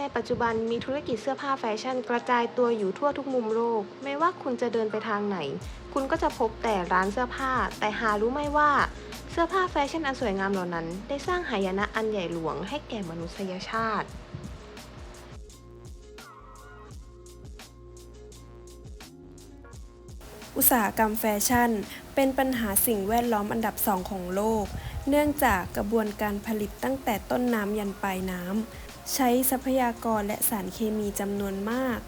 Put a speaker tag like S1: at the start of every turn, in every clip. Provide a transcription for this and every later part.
S1: ในปัจจุบันมีธุรกิจเสื้อผ้าแฟชั่นกระจายตัวอยู่ทั่วทุกมุมโลก ไม่ว่าคุณจะเดินไปทางไหน คุณก็จะพบแต่ร้านเสื้อผ้า แต่หารู้ไหมว่าเสื้อผ้าแฟชั่นอันสวยงามเหล่านั้น ได้สร้างหายนะอันใหญ่หลวงให้แก่มนุษยชาติ
S2: อุตสาหกรรมแฟชั่น เป็นปัญหาสิ่งแวดล้อมอันดับสองของโลก เนื่องจากกระบวนการผลิตตั้งแต่ต้นน้ำยันปลายน้ำ ใช้ทรัพยากรและสารเคมีจำนวนมาก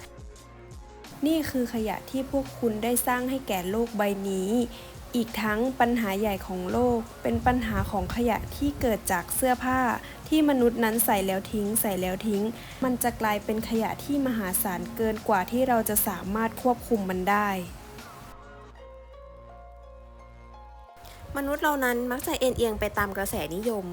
S2: นี่คือขยะที่พวกคุณได้สร้างให้แก่โลกใบนี้ อีกทั้งปัญหาใหญ่ของโลก เป็นปัญหาของขยะที่เกิดจากเสื้อผ้า ที่มนุษย์นั้นใส่แล้วทิ้ง ใส่แล้วทิ้ง มันจะกลายเป็นขยะที่มหาศาลเกินกว่าที่เราจะสามารถควบคุมมันได้
S1: มนุษย์เรานั้นมักจะเอ็นเอียงไปตามกระแสนิยม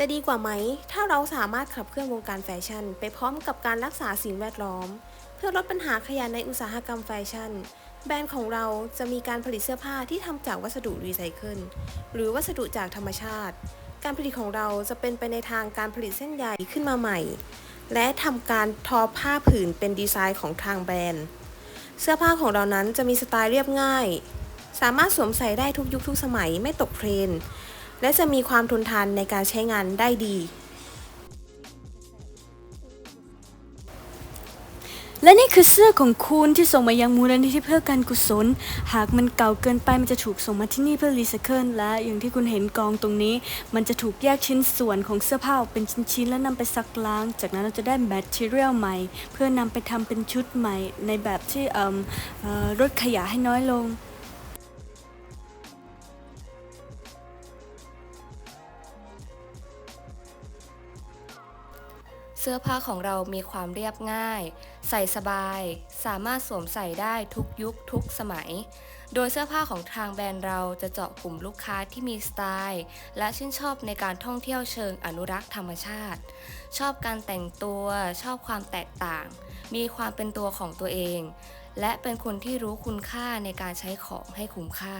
S1: จะดีกว่าไหม ถ้าเราสามารถขับเคลื่อนวงการแฟชั่น ไปพร้อมกับการรักษาสิ่งแวดล้อม เพื่อลดปัญหาขยะในอุตสาหกรรมแฟชั่น แบรนด์ของเราจะมีการผลิตเสื้อผ้าที่ทำจากวัสดุรีไซเคิลหรือวัสดุจากธรรมชาติ การผลิตของเราจะเป็นไปในทางการผลิตเส้นใยขึ้นมาใหม่ และทำการทอผ้าผืนเป็นดีไซน์ของทางแบรนด์ เสื้อผ้าของเรานั้นจะมีสไตล์เรียบง่าย สามารถสวมใส่ได้ทุกยุคทุกสมัยไม่ตกเทรนด์ และจะมีความทนทานในการใช้งานได้ดี
S3: และนี่คือเสื้อของคุณที่ส่งมายังมูลนิธิเพื่อการกุศล หากมันเก่าเกินไปมันจะถูกส่งมาที่นี่เพื่อรีไซเคิลและอย่างที่คุณเห็นกองตรงนี้ มันจะถูกแยกชิ้นส่วนของเสื้อผ้าออกเป็นชิ้นๆ แล้วนำไปซักล้าง จากนั้นเราจะได้แมทเทอเรียลใหม่ เพื่อนำไปทำเป็นชุดใหม่ในแบบที่ลดขยะให้น้อยลง
S4: สื้อผ้าของเรามีความเรียบง่าย ใส่สบาย สามารถสวมใส่ได้ทุกยุคทุกสมัย โดยเสื้อผ้าของทางแบรนด์เราจะเจาะกลุ่มลูกค้าที่มีสไตล์ และชื่นชอบในการท่องเที่ยวเชิงอนุรักษ์ธรรมชาติ ชอบการแต่งตัวชอบความแตกต่าง มีความเป็นตัวของตัวเอง และเป็นคนที่รู้คุณค่าในการใช้ของให้คุ้มค่า